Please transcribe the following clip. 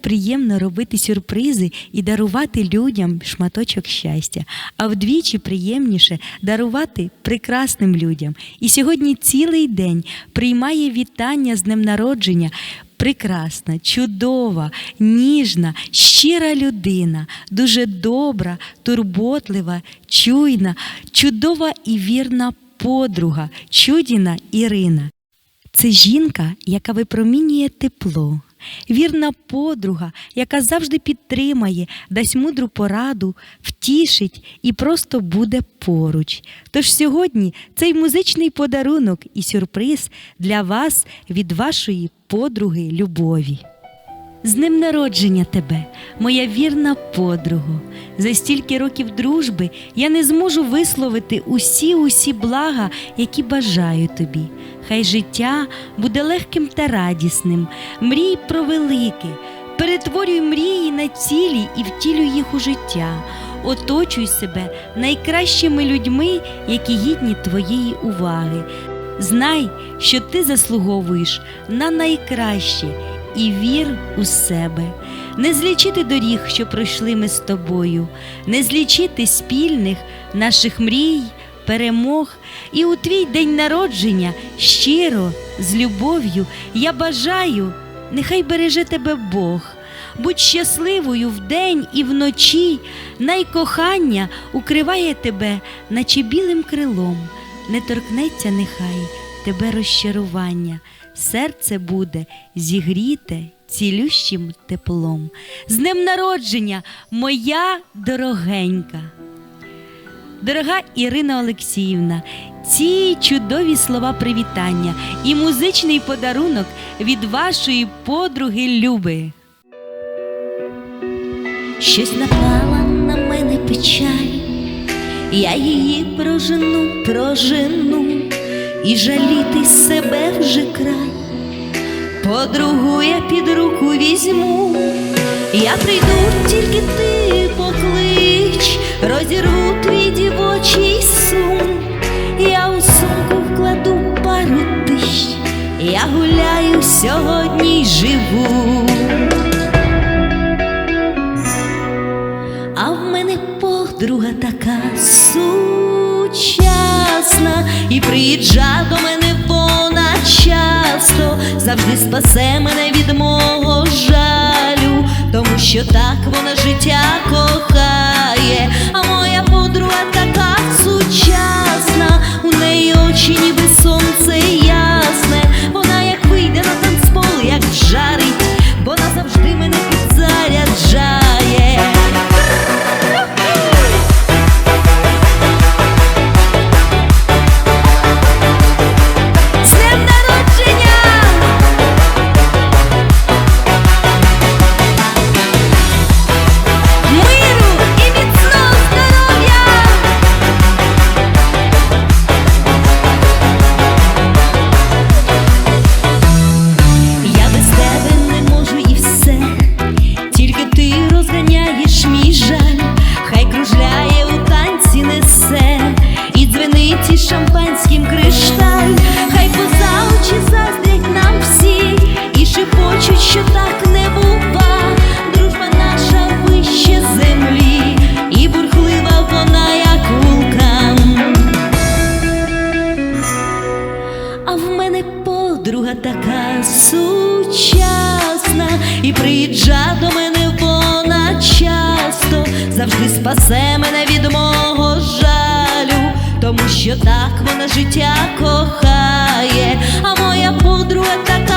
приємно робити сюрпризи і дарувати людям шматочок щастя, а вдвічі приємніше дарувати прекрасним людям. І сьогодні цілий день приймає вітання з днем народження. Прекрасна, чудова, ніжна, щира людина, дуже добра, турботлива, чуйна, чудова і вірна подруга, чудіна Ірина. Це жінка, яка випромінює тепло, вірна подруга, яка завжди підтримає, дасть мудру пораду, втішить і просто буде поруч. Тож сьогодні цей музичний подарунок і сюрприз для вас від вашої подруги Любові. З днем народження тебе, моя вірна подруго. За стільки років дружби я не зможу висловити усі усі блага, які бажаю тобі. Хай життя буде легким та радісним, мрій про велике, перетворюй мрії на цілі і втілюй їх у життя. Оточуй себе найкращими людьми, які гідні твоєї уваги. Знай, що ти заслуговуєш на найкраще і вір у себе. Не злічити доріг, що пройшли ми з тобою, не злічити спільних наших мрій, перемог. І у твій день народження щиро, з любов'ю я бажаю, нехай береже тебе Бог. Будь щасливою вдень і вночі, найкохання укриває тебе, наче білим крилом, не торкнеться нехай тебе розчарування, серце буде зігріте цілющим теплом. З днем народження, моя дорогенька. Дорога Ірина Олексіївна, ці чудові слова привітання і музичний подарунок від вашої подруги Люби. Щось напала на мене печаль, я її прожену, прожену, і жаліти себе вже край. Подругу я під руку візьму, я прийду, тільки ти поклич, розірву твій дівочий сум, я у сумку вкладу пару тисяч, я гуляю сьогодні й живу. А в мене подруга така сучасна, і до мене вона часто, завжди спасе мене від мого жалю, тому що так вона що так не бува, дружба наша вище землі, і бурхлива вона, як вулкан. А в мене подруга така сучасна, і приїжджа до мене вона часто, завжди спасе мене від мого жалю, тому що так вона життя кохає, а моя подруга така